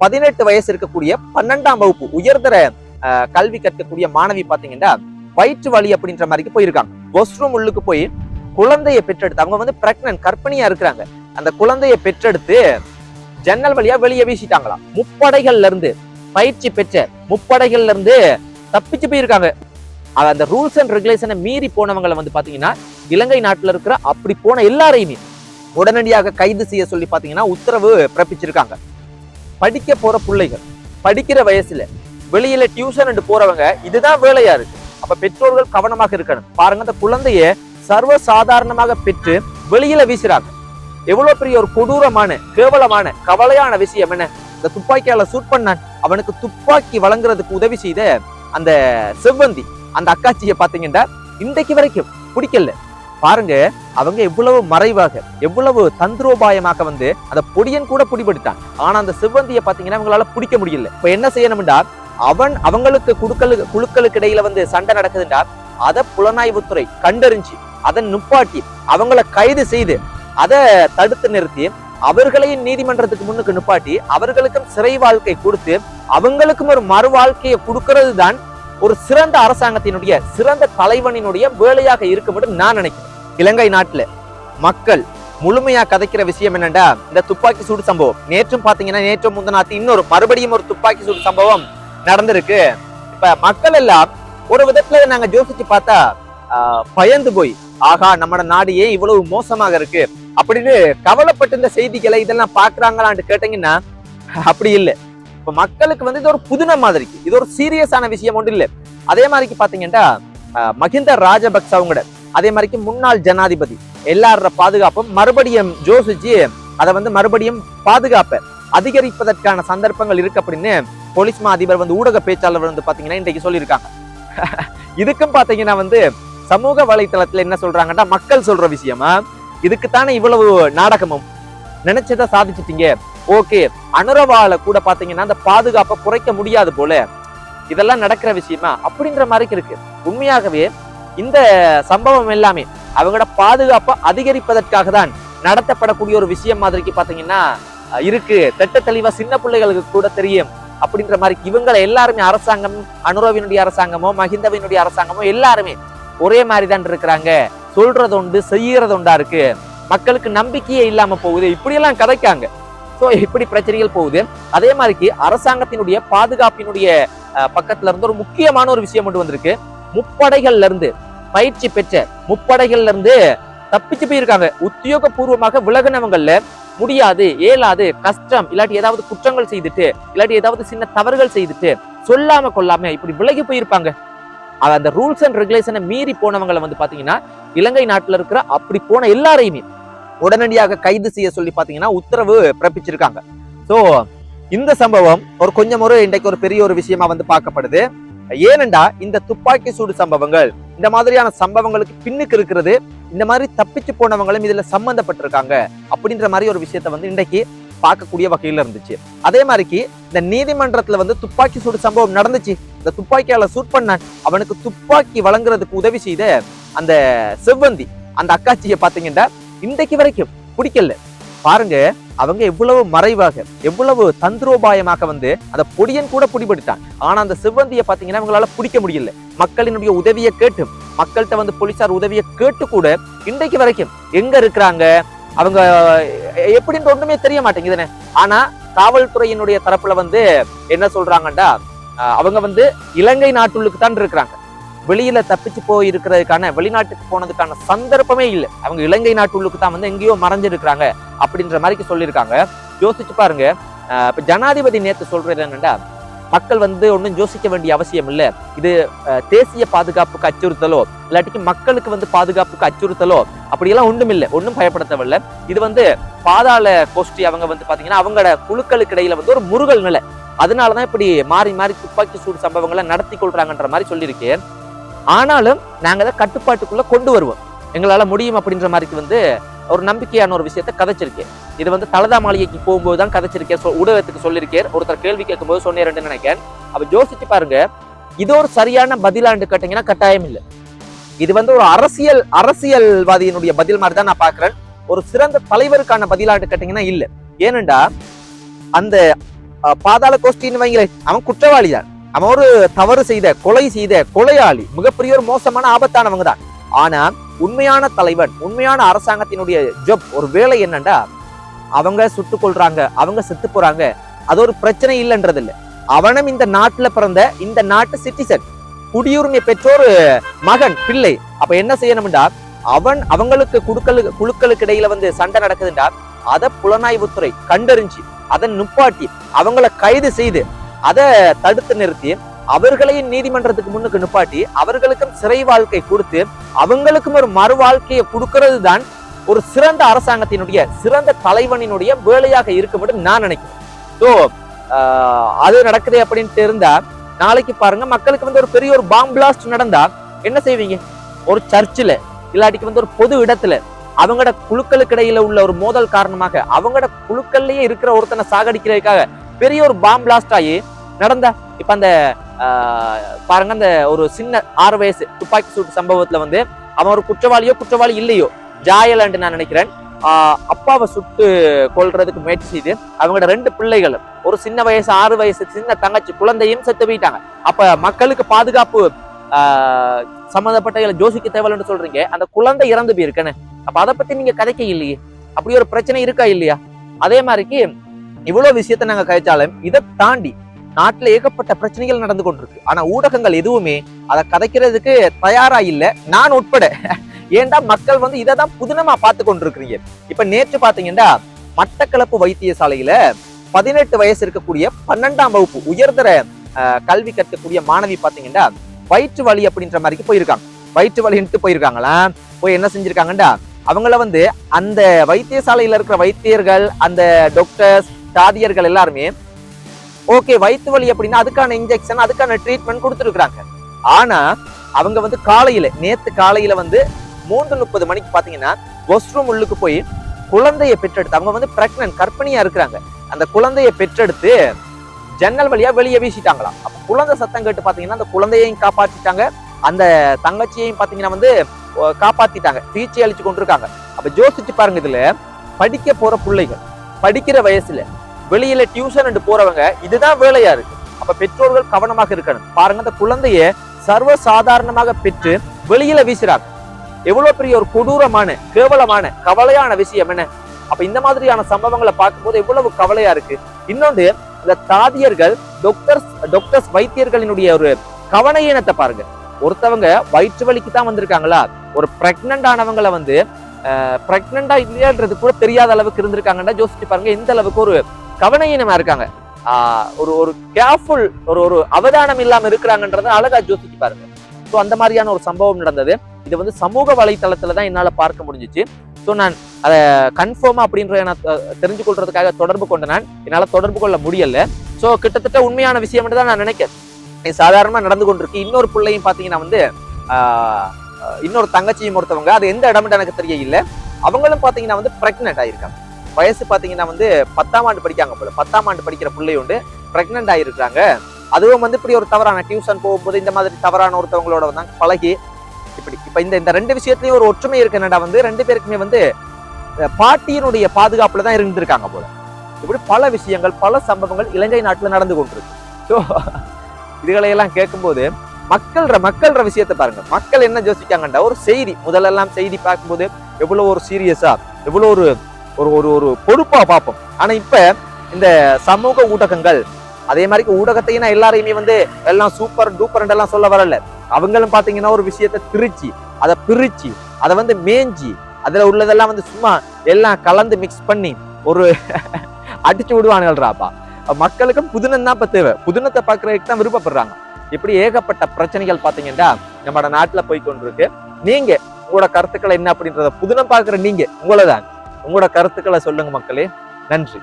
பதினெட்டு வயசு இருக்கக்கூடிய பன்னெண்டாம் வகுப்பு உயர்தர அஹ், கல்வி கற்கக்கூடிய மாணவி பாத்தீங்கன்னா வயிற்று வலி அப்படின்ற மாதிரிக்கு போயிருக்காங்க. வாஷ்ரூம் உள்ளுக்கு போய் குழந்தையை பெற்றெடுத்து அவங்க வந்து பிரெக்னன்ட் கற்பனையா இருக்கிறாங்க. அந்த குழந்தையை பெற்றெடுத்து ஜன்னல் வழியா வெளியே வீசிட்டாங்களாம். முப்படைகள்ல இருந்து பயிற்சி பெற்ற முப்படைகள்ல இருந்து தப்பிச்சு போயிருக்காங்க. அந்த ரூல்ஸ் அண்ட் ரெகுலேஷனை மீறி போனவங்களை வந்து பாத்தீங்கன்னா இலங்கை நாட்டுல இருக்கிற அப்படி போன எல்லாரையுமே உடனடியாக கைது செய்ய சொல்லி பாத்தீங்கன்னா உத்தரவு பிறப்பிச்சிருக்காங்க. படிக்க போற பிள்ளைகள் படிக்கிற வயசுல வெளியில டியூஷன் போறவங்க இதுதான் வேலையா இருக்கு. அப்ப பெற்றோர்கள் கவனமாக இருக்கணும். பாருங்க அந்த குழந்தைய சர்வ சாதாரணமாக பெற்று வெளியில வீசுறாங்க. எவ்வளவு பெரிய ஒரு கொடூரமான கேவலமான கவலையான விஷயம் என்ன? இந்த துப்பாக்கியால சூட் பண்ணான். அவனுக்கு துப்பாக்கி வழங்குறதுக்கு உதவி செய்த அந்த செவ்வந்தி அந்த அக்காச்சியை பாத்தீங்கன்னா இன்றைக்கு வரைக்கும் பிடிக்கல. பாருங்க அவங்க எவ்வளவு மறைவாக எவ்வளவு தந்திரோபாயமாக வந்து அந்த பொடியன் கூட பிடிபடுத்தான் ஆனா அந்த சிவந்தியை பாத்தீங்கன்னா அவங்களால பிடிக்க முடியல. இப்ப என்ன செய்யணும்டா அவன் அவங்களுக்கு குழுக்களு குழுக்களுக்கு இடையில வந்து சண்டை நடக்குதுண்டா அதை புலனாய்வுத்துறை கண்டறிஞ்சு அதை நுப்பாட்டி அவங்கள கைது செய்து அதை தடுத்து நிறுத்தி அவர்களையும் நீதிமன்றத்துக்கு முன்னுக்கு நிப்பாட்டி அவர்களுக்கும் சிறை வாழ்க்கை கொடுத்து அவங்களுக்கும் ஒரு மறு வாழ்க்கையை கொடுக்கிறது தான் ஒரு சிறந்த அரசாங்கத்தினுடைய சிறந்த தலைவனினுடைய வேலையாக இருக்கும் என்று நான் நினைக்கிறேன். இலங்கை நாட்டுல மக்கள் முழுமையா கதைக்கிற விஷயம் என்னண்டா? இந்த துப்பாக்கி சூடு சம்பவம். நேற்றும் பாத்தீங்கன்னா நேற்று முந்தநாத்து இன்னொரு மறுபடியும் ஒரு துப்பாக்கி சூடு சம்பவம் நடந்திருக்கு. இப்ப மக்கள் எல்லாம் ஒரு விதத்துல நாங்க யோசிச்சு பார்த்தா ஆஹ், பயந்து போய் ஆகா நம்ம நாடு ஏன் இவ்வளவு மோசமாக இருக்கு? அப்படின்னு கவலைப்பட்டு இந்த செய்திகளை இதெல்லாம் பாக்குறாங்களான்னு கேட்டீங்கன்னா அப்படி இல்லை. இப்ப மக்களுக்கு வந்து இது ஒரு புதின மாதிரி இது ஒரு சீரியஸான விஷயம் ஒன்று இல்லை. அதே மாதிரிக்கு பாத்தீங்கன்னா மஹிந்த மகிந்த ராஜபக்ச அவங்களோட அதே மாதிரிக்கு முன்னாள் ஜனாதிபதி எல்லாரோட பாதுகாப்பும் மறுபடியும் ஜோசிச்சு அதை வந்து மறுபடியும் பாதுகாப்பை அதிகரிப்பதற்கான சந்தர்ப்பங்கள் இருக்கு அப்படின்னு போலீஸ் மா அதிபர் வந்து ஊடக பேச்சாளர் வந்து பாத்தீங்கன்னா இன்றைக்கு சொல்லியிருக்காங்க. இதுக்கும் பாத்தீங்கன்னா வந்து சமூக வலைத்தளத்துல என்ன சொல்றாங்கன்னா மக்கள் சொல்ற விஷயமா இதுக்குத்தானே இவ்வளவு நாடகமும்? நினைச்சதை சாதிச்சிட்டீங்க. ஓகே அனுரவால கூட பாத்தீங்கன்னா அந்த பாதுகாப்பை குறைக்க முடியாது போல. இதெல்லாம் நடக்கிற விஷயமா? அப்படின்ற மாதிரி இருக்கு. உண்மையாகவே இந்த சம்பவம் எல்லாமே அவங்களோட பாதுகாப்பை அதிகரிப்பதற்காக தான் நடத்தப்படக்கூடிய ஒரு விஷயம் மாதிரிக்கு பாத்தீங்கன்னா இருக்கு. திட்ட தெளிவா சின்ன பிள்ளைகளுக்கு கூட தெரியும். அப்படின்ற மாதிரி இவங்களை எல்லாருமே அரசாங்கம் அனுரவினுடைய அரசாங்கமோ மஹிந்தவினுடைய அரசாங்கமோ எல்லாருமே ஒரே மாதிரி தான் இருக்கிறாங்க. சொல்றது உண்டு செய்யறது உண்டா இருக்கு. மக்களுக்கு நம்பிக்கையே இல்லாம போகுது. இப்படியெல்லாம் கதைக்காங்க. ஸோ இப்படி பிரச்சனைகள் போகுது. அதே மாதிரிக்கு அரசாங்கத்தினுடைய பாதுகாப்பினுடைய பக்கத்துல இருந்து ஒரு முக்கியமான ஒரு விஷயம் கொண்டு வந்திருக்கு. முப்படைகள்ல இருந்து பயிற்சி பெற்ற முப்படைகள்ல இருந்து தப்பிச்சு போயிருக்காங்க. உத்தியோகபூர்வமாக விலகினவங்கள்ல முடியாது ஏலாது கஷ்டம் இல்லாட்டி ஏதாவது குற்றங்கள் செய்துட்டு இல்லாட்டி ஏதாவது சின்ன தவறுகள் செய்துட்டு சொல்லாம கொள்ளாம இப்படி விலகி போயிருப்பாங்க. அந்த ரூல்ஸ் அண்ட் ரெகுலேஷனை மீறி போனவங்களை வந்து பாத்தீங்கன்னா இலங்கை நாட்டுல இருக்கிற அப்படி போன எல்லாரையுமே உடனடியாக கைது செய்ய சொல்லி பாத்தீங்கன்னா உத்தரவு பிறப்பிச்சிருக்காங்க. சோ இந்த சம்பவம் ஒரு கொஞ்சம் ஒரு இன்றைக்கு ஒரு பெரிய ஒரு விஷயமா வந்து பார்க்கப்படுது. ஏனெண்டா இந்த துப்பாக்கி சூடு சம்பவங்கள் இந்த மாதிரியான சம்பவங்களுக்கு பின்னுக்கு இருக்கிறது இந்த மாதிரி தப்பிச்சு போனவங்களும் இதுல சம்பந்தப்பட்டிருக்காங்க அப்படின்ற மாதிரி ஒரு விஷயத்த வந்து இன்றைக்கு பார்க்கக்கூடிய வகையில இருந்துச்சு. அதே மாதிரிக்கு இந்த நீதிமன்றத்துல வந்து துப்பாக்கி சூடு சம்பவம் நடந்துச்சு. இந்த துப்பாக்கியால சூட் பண்ண அவனுக்கு துப்பாக்கி வழங்குறதுக்கு உதவி செய்த அந்த செவ்வந்தி அந்த அக்காச்சியை பாத்தீங்கன்னா இன்றைக்கு வரைக்கும் பிடிக்கல. பாருங்க அவங்க எவ்வளவு மறைவாக எவ்வளவு தந்திரோபாயமாக வந்து அந்த பொடியன் கூட பிடிபடுத்தான் ஆனா அந்த சிவந்தியை பாத்தீங்கன்னா அவங்களால பிடிக்க முடியல. மக்களினுடைய உதவியை கேட்டு மக்கள்கிட்ட வந்து போலீசார் உதவியை கேட்டு கூட இன்றைக்கு வரைக்கும் எங்க இருக்கிறாங்க? அவங்க எப்படின்ற எப்படின்னு ஒண்ணுமே தெரிய மாட்டேங்குதுன்னு ஆனா காவல்துறையினுடைய தரப்புல வந்து என்ன சொல்றாங்கடா அவங்க வந்து இலங்கை நாட்டுள்ளுக்கு தான் இருக்கிறாங்க. வெளியில தப்பிச்சு போயிருக்கிறதுக்கான வெளிநாட்டுக்கு போனதுக்கான சந்தர்ப்பமே இல்லை. அவங்க இலங்கை நாட்டுள்ளுக்கு தான் வந்து எங்கேயோ மறைஞ்சிருக்கிறாங்க அப்படின்ற மாதிரி சொல்லியிருக்காங்க. யோசிச்சு பாருங்க. இப்போ இப்ப ஜனாதிபதி நேற்று சொல்றது என்னன்னா மக்கள் வந்து ஒன்றும் யோசிக்க வேண்டிய அவசியம் இல்லை. இது தேசிய பாதுகாப்புக்கு அச்சுறுத்தலோ இல்லாட்டிக்கு மக்களுக்கு வந்து பாதுகாப்புக்கு அச்சுறுத்தலோ அப்படியெல்லாம் ஒன்றும் இல்லை. ஒன்றும் பயப்பட இது வந்து பாதாள கோஷ்டி அவங்க வந்து பார்த்தீங்கன்னா அவங்களோட குழுக்களுக்கு இடையில வந்து ஒரு முருகல் நிலை. அதனாலதான் இப்படி மாறி மாறி துப்பாக்கி சூடு சம்பவங்களை நடத்தி கொள்றாங்கன்ற மாதிரி சொல்லியிருக்கேன் ஆனாலும் நாங்கள் அதை கட்டுப்பாட்டுக்குள்ள கொண்டு வருவோம். எங்களால் முடியும் அப்படின்ற மாதிரிக்கு வந்து ஒரு நம்பிக்கையான ஒரு விஷயத்த கதைச்சிருக்கேன் இது வந்து தலதா மாளிகைக்கு போகும்போது தான் கதைச்சிருக்கேன் ஊடகத்துக்கு சொல்லியிருக்கேன். ஒருத்தர் கேள்வி கேட்கும்போது சொன்னேன் நினைக்கிறேன். அப்போ யோசிச்சு பாருங்க. இது ஒரு சரியான பதிலாண்டு கேட்டீங்கன்னா கட்டாயம் இல்லை. இது வந்து ஒரு அரசியல் அரசியல்வாதியினுடைய பதில் மாதிரி தான் நான் பார்க்குறேன். ஒரு சிறந்த தலைவருக்கான பதிலாண்டு கேட்டீங்கன்னா இல்லை. ஏனெண்டா அந்த பாதாள கோஷ்டின்னு வைங்களேன் அவன் குற்றவாளி தான். அவன் ஒரு தவறு செய்த கொலை செய்த கொலையாளி மிகப்பெரிய ஒரு மோசமான ஆபத்தானவங்க தான் ஆனா உண்மையான தலைவன் உண்மையான அரசாங்கத்தினுடைய ஜப் ஒரு வேலை என்னண்டா? அவங்க சுட்டுக் கொள்றாங்க அவங்க செத்து போறாங்க. அது ஒரு பிரச்சனை இல்லைன்றது இல்ல அவனும் இந்த நாட்டுல பிறந்த இந்த நாட்டு சிட்டிசன் குடியுரிமை பெற்றோர் மகன் பிள்ளை. அப்ப என்ன செய்யணும்டா? அவன் அவங்களுக்கு குழுக்களு குழுக்களுக்கு இடையில வந்து சண்டை நடக்குதுண்டா? அதை புலனாய்வுத்துறை கண்டறிஞ்சு அதை நுப்பாட்டி அவங்கள கைது செய்து அதை தடுத்து நிறுத்தி அவர்களையும் நீதிமன்றத்துக்கு முன்னுக்கு நிப்பாட்டி அவர்களுக்கும் சிறை வாழ்க்கை கொடுத்து அவங்களுக்கும் ஒரு மறு வாழ்க்கையை கொடுக்கறது தான் ஒரு சிறந்த அரசாங்கத்தினுடைய சிறந்த தலைவனினுடைய வேலையாக இருக்கும் என்று நான் நினைக்கிறேன். ஸோ அது நடக்குது அப்படின்ட்டு இருந்தா நாளைக்கு பாருங்க மக்களுக்கு வந்து ஒரு பெரிய ஒரு பாம்பிளாஸ்ட் நடந்தா என்ன செய்வீங்க? ஒரு சர்ச்சில் இல்லாட்டிக்கு வந்து ஒரு பொது இடத்துல அவங்களோட குழுக்களுக்கு இடையில உள்ள ஒரு மோதல் காரணமாக அவங்களோட குழுக்கள்லயே இருக்கிற ஒருத்தனை சாகடிக்கிறதுக்காக பெரிய ஒரு பாம் பிளாஸ்ட் ஆகி நடந்த இப்ப அந்த பாருங்க அந்த ஒரு சின்ன ஆறு வயசு துப்பாக்கி சூட்டு சம்பவத்துல வந்து அவன் ஒரு குற்றவாளியோ குற்றவாளி இல்லையோ? ஜாயலண்ட் நான் நினைக்கிறேன். அப்பாவை சுட்டு கொள்றதுக்கு முயற்சி செய்து அவங்களோட ரெண்டு பிள்ளைகளும் ஒரு சின்ன வயசு ஆறு வயசு சின்ன தங்கச்சி குழந்தையும் செத்து போயிட்டாங்க. அப்ப மக்களுக்கு பாதுகாப்பு சம்மந்தப்பட்ட ஜோசிக்க ஜோசிக்கு சொல்றீங்க. அந்த குழந்தை இறந்து போயிருக்கேன்னு. அப்ப அதை பத்தி நீங்க கதைக்க இல்லையே? அப்படி ஒரு பிரச்சனை இருக்கா இல்லையா? அதே மாதிரிக்கு இவ்வளவு விஷயத்த நாங்க கழிச்சாலும் இதை தாண்டி நாட்டுல ஏகப்பட்ட பிரச்சனைகள் நடந்து கொண்டிருக்கு. ஆனா ஊடகங்கள் எதுவுமே அதை கதைக்கிறதுக்கு தயாரா இல்லை. நான் உட்பட. ஏண்டா மக்கள் வந்து இதை தான் புதினமா பார்த்து கொண்டிருக்கிறீங்க? இப்ப நேற்று பாத்தீங்கன்னா மட்டக்களப்பு வைத்தியசாலையில பதினெட்டு வயசு இருக்கக்கூடிய பன்னெண்டாம் வகுப்பு உயர்தர கல்வி கற்கக்கூடிய மாணவி பாத்தீங்கன்னா வயிற்று வலி அப்படின்ற மாதிரிக்கு போயிருக்காங்க. வயிற்று வலின்ட்டு போயிருக்காங்களா? போய் என்ன செஞ்சிருக்காங்கடா அவங்கள வந்து அந்த வைத்தியசாலையில இருக்கிற வைத்தியர்கள் அந்த டாக்டர்ஸ் தாதியர்கள் எல்லாருமே ஓகே வயிற்று வலி அப்படின்னா அதுக்கான இன்ஜெக்ஷன் அதுக்கான ட்ரீட்மெண்ட் கொடுத்துருக்குறாங்க. ஆனா அவங்க வந்து காலையில நேத்து காலையில வந்து மூன்று முப்பது மணிக்கு பாத்தீங்கன்னா வாஷ்ரூம் உள்ளுக்கு போய் குழந்தைய பெற்றெடுத்து அவங்க வந்து பிரெக்னன்ட் கற்பனையா இருக்கிறாங்க. அந்த குழந்தைய பெற்றெடுத்து ஜன்னல் வழியா வெளியே வீசிட்டாங்களாம். அப்ப குழந்தை சத்தம் கேட்டு பாத்தீங்கன்னா அந்த குழந்தையையும் காப்பாத்திட்டாங்க. அந்த தங்கச்சியையும் பாத்தீங்கன்னா வந்து காப்பாத்திட்டாங்க. சிகிச்சை அளிச்சு கொண்டிருக்காங்க. அப்ப யோசிச்சு பாருங்க இதுல படிக்க போற பிள்ளைகள் படிக்கிற வயசுல வெளியில டியூஷன் போறவங்க இதுதான் வேலையா இருக்கு. அப்ப பெற்றோர்கள் கவனமாக இருக்கணும். பாருங்க அந்த குழந்தைய சர்வ சாதாரணமாக பெற்று வெளியில வீசுறாங்க. எவ்வளவு பெரிய ஒரு கொடூரமான கேவலமான கவலையான விஷயம் என்ன? அப்ப இந்த மாதிரியான சம்பவங்களை பார்க்கும்போது எவ்வளவு கவலையா இருக்கு. இன்னொன்று இந்த தாதியர்கள் டாக்டர்ஸ் டாக்டர்ஸ் வைத்தியர்களினுடைய ஒரு கவனையீனத்தை பாருங்க. ஒருத்தவங்க வயிற்று வலிக்கு தான் வந்திருக்காங்களா? ஒரு பிரெக்னன்ட் ஆனவங்களை வந்து பிரெக்னண்டா இல்லையான்றது கூட தெரியாத அளவுக்கு இருந்திருக்காங்கன்னா யோசிச்சு பாருங்க. எந்த அளவுக்கு ஒரு கவனையீனமா இருக்காங்க. ஒரு ஒரு கேர்ஃபுல் ஒரு ஒரு அவதானம் இல்லாம இருக்கிறாங்கன்றத அழகா யோசிச்சு பாருங்க. ஸோ அந்த மாதிரியான ஒரு சம்பவம் நடந்தது. இது வந்து சமூக வலைத்தளத்துல தான் என்னால பார்க்க முடிஞ்சிச்சு. ஸோ நான் அதை கன்ஃபார்மா அப்படின்ற நான் தெரிஞ்சு கொள்றதுக்காக தொடர்பு கொண்ட நான் என்னால தொடர்பு கொள்ள முடியல. ஸோ கிட்டத்தட்ட உண்மையான விஷயம் தான் நான் நினைக்கிறேன். சாதாரணமாக சாதாரணமா நடந்து கொண்டிருக்கு. இன்னொரு பிள்ளையும் பாத்தீங்கன்னா வந்து இன்னொரு தங்கச்சியும் ஒருத்தவங்க. அது எந்த இடம்னு எனக்கு தெரியல அவங்களும் பாத்தீங்கன்னா வந்து பிரெக்னென்ட் ஆயிருக்காங்க. வயசு பார்த்தீங்கன்னா வந்து பத்தாம் ஆண்டு படிக்காங்க போல. பத்தாம் ஆண்டு படிக்கிற பிள்ளை உண்டு. ப்ரெக்னென்ட் ஆகிருக்கிறாங்க அதுவும் வந்து இப்படி ஒரு தவறான டியூஷன் போகும்போது இந்த மாதிரி தவறான ஒருத்தவங்களோட வந்து பழகி இப்படி இப்போ இந்த இந்த ரெண்டு விஷயத்துலையும் ஒரு ஒற்றுமை இருக்குன்னடா வந்து ரெண்டு பேருக்குமே வந்து பாட்டியினுடைய பாதுகாப்புல தான் இருந்திருக்காங்க போல. இப்படி பல விஷயங்கள் பல சம்பவங்கள் இலங்கை நாட்டில் நடந்து கொண்டிருக்கு. ஸோ இதுகளையெல்லாம் கேட்கும்போது மக்கள்ற மக்கள்ற விஷயத்தை பாருங்க. மக்கள் என்ன யோசிக்காங்கண்டா? ஒரு செய்தி. முதலெல்லாம் செய்தி பார்க்கும்போது எவ்வளோ ஒரு சீரியஸா எவ்வளோ ஒரு ஒரு ஒரு ஒரு பொறுப்பா பார்ப்போம். ஆனா இப்ப இந்த சமூக ஊடகங்கள் அதே மாதிரி ஊடகத்தையும் நான் எல்லாரையுமே வந்து எல்லாம் சூப்பர் டூப்பர் எல்லாம் சொல்ல வரல. அவங்களும் பாத்தீங்கன்னா ஒரு விஷயத்தை திரிச்சு அதை பிரிச்சு அதை வந்து மேஞ்சி அதுல உள்ளதெல்லாம் வந்து சும்மா எல்லாம் கலந்து மிக்ஸ் பண்ணி ஒரு அடிச்சு விடுவானுங்கள்றாப்பா மக்களுக்கும் புதினம் தான் இப்ப தேவை. புதினத்தை பார்க்கறதுக்கு தான் விருப்பப்படுறாங்க. இப்படி ஏகப்பட்ட பிரச்சனைகள் பாத்தீங்கன்னா நம்மளோட நாட்டுல போய் கொண்டிருக்கு நீங்க உங்களோட கருத்துக்களை என்ன அப்படின்றத புதினம் பார்க்குற நீங்க உங்களை தான் உங்களோட கருத்துக்களை சொல்லுங்க மக்களே. நன்றி.